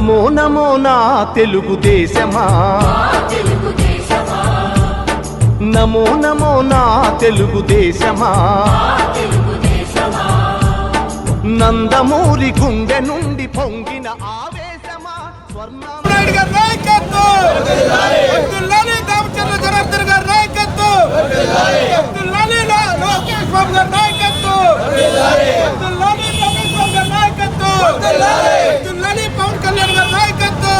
నమో నమో నా తెలుగుదేశమా నమో నమో నా తెలుగుదేశమా నందమూరి గుండె నుండి పొంగిన ఆవేశమా? స్వర్ణ నాయుడు నాయకత్వం! జనార్దన్ గారి నాయకత్వం వర్ధిల్లాలి లో- లోకేష్ బాబు గారి నాయకత్వం వర్ధిల్లాలి లోకేష్ బాబు గారి నాయకత్వం వర్ధిల్లాలి పవన్ కళ్యాణ్ గారి నాయకత్వం వర్ధిల్లాలి నారా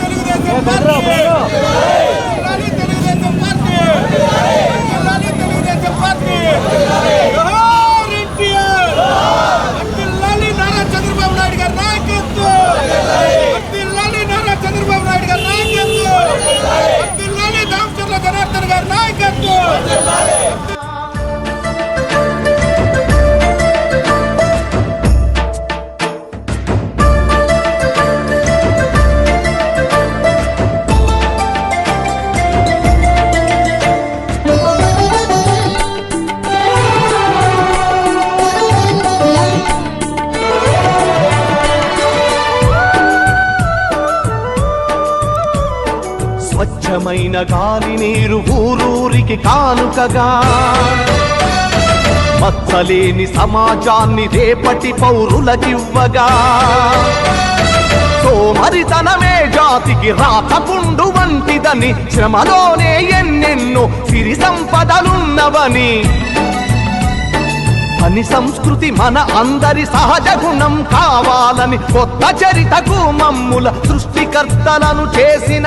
Telugu Desam party వర్ధిల్లాలి తెలుగుదేశం పార్టీ స్వచ్ఛమైన గాలి నీరు ఊరూరికి కానుకగా. మచ్చలేని సమాజాన్ని రేపటి పౌరులకివ్వగా. సోమరితనమే జాతికి రాతపుండు వంటిదని శ్రమలోనే ఎన్నెన్నో సిరి సంపదలున్నవని. అని సంస్కృతి మన అందరి సహజ గుణం కావాలని కొత్త చరితకు మమ్ముల సృష్టికర్తలను చేసిన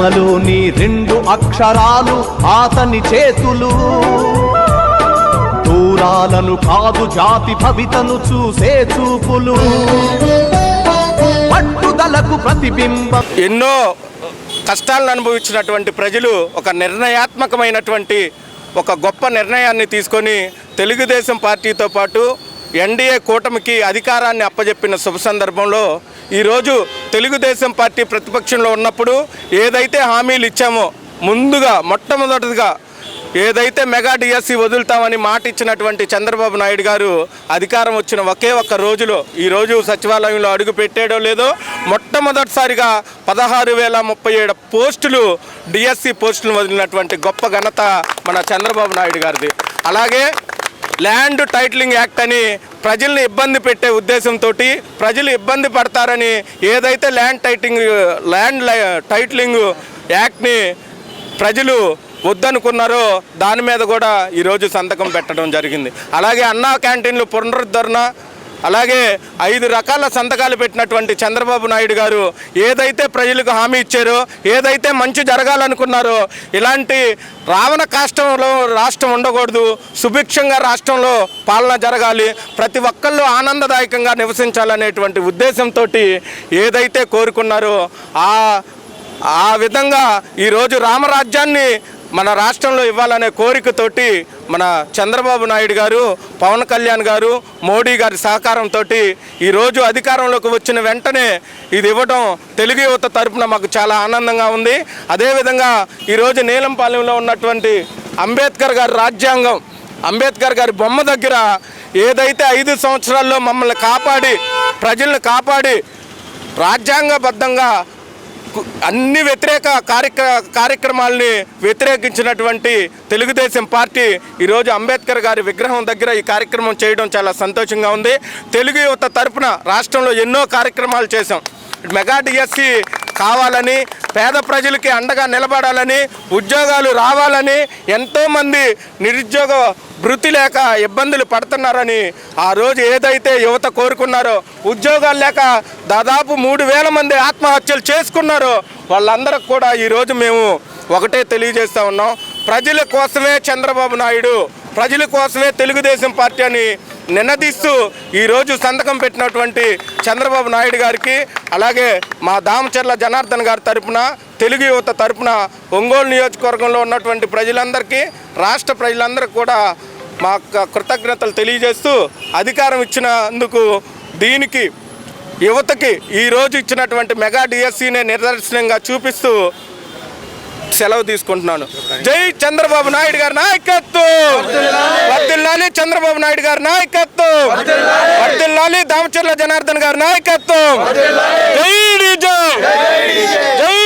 శ్రమలోని రెండు అక్షరాలు ఆతని చేతులు. దూరాలను కాదు జాతి భవితను చూసే చూపులు. పట్టుదలకు ప్రతిబింబం ఎన్నో కష్టాలను అనుభవించినటువంటి ప్రజలు ఒక నిర్ణయాత్మకమైనటువంటి ఒక గొప్ప నిర్ణయాన్ని తీసుకొని తెలుగుదేశం పార్టీతో పాటు ఎన్డీఏ కూటమికి అధికారాన్ని అప్పజెప్పిన శుభ సందర్భంలో ఈరోజు తెలుగుదేశం పార్టీ ప్రతిపక్షంలో ఉన్నప్పుడు ఏదైతే హామీలు ఇచ్చామో ముందుగా మొట్టమొదటిగా ఏదైతే మెగా డిఎస్సి వదులుతామని మాట ఇచ్చినటువంటి చంద్రబాబు నాయుడు గారు అధికారం వచ్చిన ఒకే ఒక్క రోజులో ఈరోజు సచివాలయంలో అడుగు పెట్టాడో లేదో మొట్టమొదటిసారిగా పదహారు వేల ముప్పై ఏడు పోస్టులు డిఎస్సి పోస్టులు వదిలినటువంటి గొప్ప ఘనత మన చంద్రబాబు నాయుడు గారిది. అలాగే ల్యాండ్ టైటిలింగ్ యాక్ట్ అని ప్రజల్ని ఇబ్బంది పెట్టే ఉద్దేశంతో ప్రజలు ఇబ్బంది పడతారని ఏదైతే ల్యాండ్ టైటింగ్ ల్యాండ్ లై- టైటిలింగ్ యాక్ట్ని ప్రజలు వద్దనుకున్నారో దాని మీద కూడా ఈరోజు సంతకం పెట్టడం జరిగింది. అలాగే అన్నా క్యాంటీన్లు పునరుద్ధరణ అలాగే ఐదు రకాల సంతకాలు పెట్టినటువంటి చంద్రబాబు నాయుడు గారు ఏదైతే ప్రజలకు హామీ ఇచ్చారో ఏదైతే మంచి జరగాలనుకున్నారో ఇలాంటి రావణ కాష్టంలో రాష్ట్రం ఉండకూడదు సుభిక్షంగా రాష్ట్రంలో పాలన జరగాలి ప్రతి ఒక్కళ్ళు ఆనందదాయకంగా నివసించాలనేటువంటి ఉద్దేశంతో ఏదైతే కోరుకున్నారో ఆ ఆ విధంగా ఈరోజు రామరాజ్యాన్ని మన రాష్ట్రంలో ఇవ్వాలనే కోరికతోటి మన చంద్రబాబు నాయుడు గారు పవన్ కళ్యాణ్ గారు మోడీ గారి సహకారంతో ఈరోజు అధికారంలోకి వచ్చిన వెంటనే ఇది ఇవ్వడం తెలుగు యువత తరపున మాకు చాలా ఆనందంగా ఉంది. అదేవిధంగా ఈరోజు నీలంపాలెంలో ఉన్నటువంటి అంబేద్కర్ గారి రాజ్యాంగం అంబేద్కర్ గారి బొమ్మ దగ్గర ఏదైతే ఐదు సంవత్సరాల్లో మమ్మల్ని కాపాడి ప్రజల్ని కాపాడి రాజ్యాంగబద్ధంగా అన్ని వ్యతిరేక కార్యక్ర కార్యక్రమాల్ని వ్యతిరేకించినటువంటి తెలుగుదేశం పార్టీ ఈరోజు అంబేద్కర్ గారి విగ్రహం దగ్గర ఈ కార్యక్రమం చేయడం చాలా సంతోషంగా ఉంది. తెలుగు యువత తరపున రాష్ట్రంలో ఎన్నో కార్యక్రమాలు చేశాం. మెగా డిఎస్సి కావాలని పేద ప్రజలకి అండగా నిలబడాలని ఉద్యోగాలు రావాలని ఎంతోమంది నిరుద్యోగ వృత్తి లేక ఇబ్బందులు పడుతున్నారని ఆ రోజు ఏదైతే యువత కోరుకున్నారో ఉద్యోగాలు లేక దాదాపు మూడు వేల మంది ఆత్మహత్యలు చేసుకున్నారో వాళ్ళందరికి కూడా ఈరోజు మేము ఒకటే తెలియజేస్తూ ఉన్నాం. ప్రజల కోసమే చంద్రబాబు నాయుడు ప్రజల కోసమే తెలుగుదేశం పార్టీ అని నిన్నదీస్తూ ఈరోజు సంతకం పెట్టినటువంటి చంద్రబాబు నాయుడు గారికి అలాగే మా దామచర్ల జనార్దన్ గారి తరపున తెలుగు యువత తరపున ఒంగోలు నియోజకవర్గంలో ఉన్నటువంటి ప్రజలందరికీ రాష్ట్ర ప్రజలందరికీ కూడా మా కృతజ్ఞతలు తెలియజేస్తూ అధికారం ఇచ్చినందుకు దీనికి యువతకి ఈరోజు ఇచ్చినటువంటి మెగా డిఎస్సీనే నిదర్శనంగా చూపిస్తూ సెలవు తీసుకుంటున్నాను. జై చంద్రబాబు నాయుడు గారి నాయకత్వం. వర్దిల్లాలి చంద్రబాబు నాయుడు గారి నాయకత్వం. వర్దిల్లాలి దామచర్ల జనార్దన్ గారి నాయకత్వం. జై జై